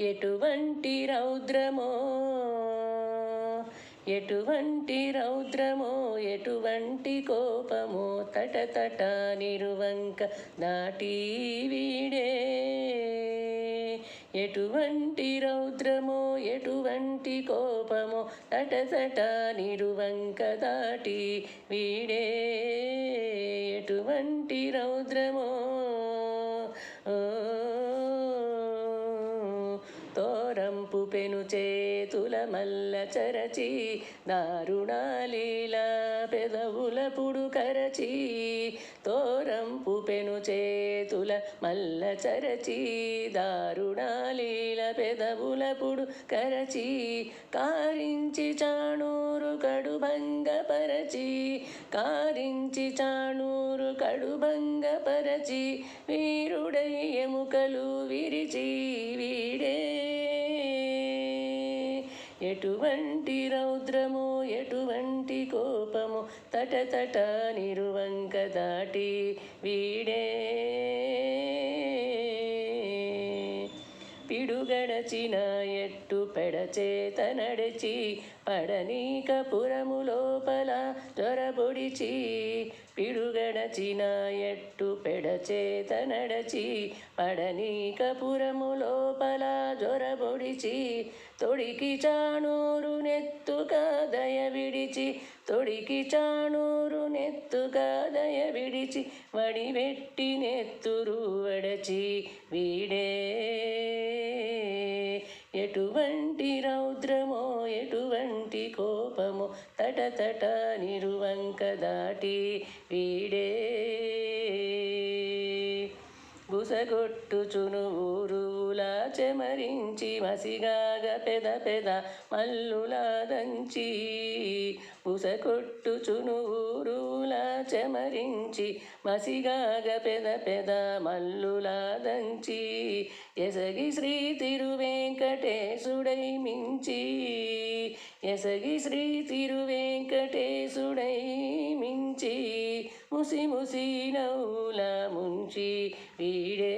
ఎటువంటి రౌద్రమో ఎటువంటి రౌద్రమో ఎటువంటి కోపమో తట తట నిరువంక దాటి వీడే. ఎటువంటి రౌద్రమో ఎటువంటి కోపమో తట తట నిరువంక దాటి వీడే. ఎటువంటి రౌద్రమో ఓ పెను చేతుల మల్ల చరచి దారుణాలీల పెదవుల పుడు కరచి తోరంపు పెను చేతుల మల్ల చరచి దారుణాలీల పెదవుల పుడు కరచి కారించి చాణూరు కడు భంగపరచి కారించి చాణూరు కడు భంగపరచి వీరుడై ఎముకలు విరిచి వీడే ఎటువంటి రౌద్రమో ఎటువంటి కోపము తట తట నిరువంక దాటి వీడే. పిడుగడచిన ఎట్టు పెడచేత నడిచి పడనీక పురము లోపల జ్వరబొడిచి పిడుగడచిన ఎట్టు పెడచేత నడచి పడనీకపురము లోపల జ్వరబొడిచి తొడికి చాణూరు నెత్తుక దయ విడిచి తొడికి చాణూరు నెత్తుక దయ విడిచి వడివెట్టి నెత్తురు వడచి వీడే. ఎటువంటి రౌద్రమో ఎటు తటతట తట తట నిరువంక దాటి వీడే. గుసగొట్టుచును ఊరులా చెమరించి మసిగాగ పెద పెద మల్లులా దంచి. గుసగొట్టుచును ఊరులా చెమరించి మసిగాగ పెద పెద మల్లులా దంచి. ఎసగి శ్రీ తిరువేంకటేశుడై మించి ఎసగి శ్రీ తిరువెంకటేశుడై మించి ముసి ముసి నవ్వుల ముంచి వీడే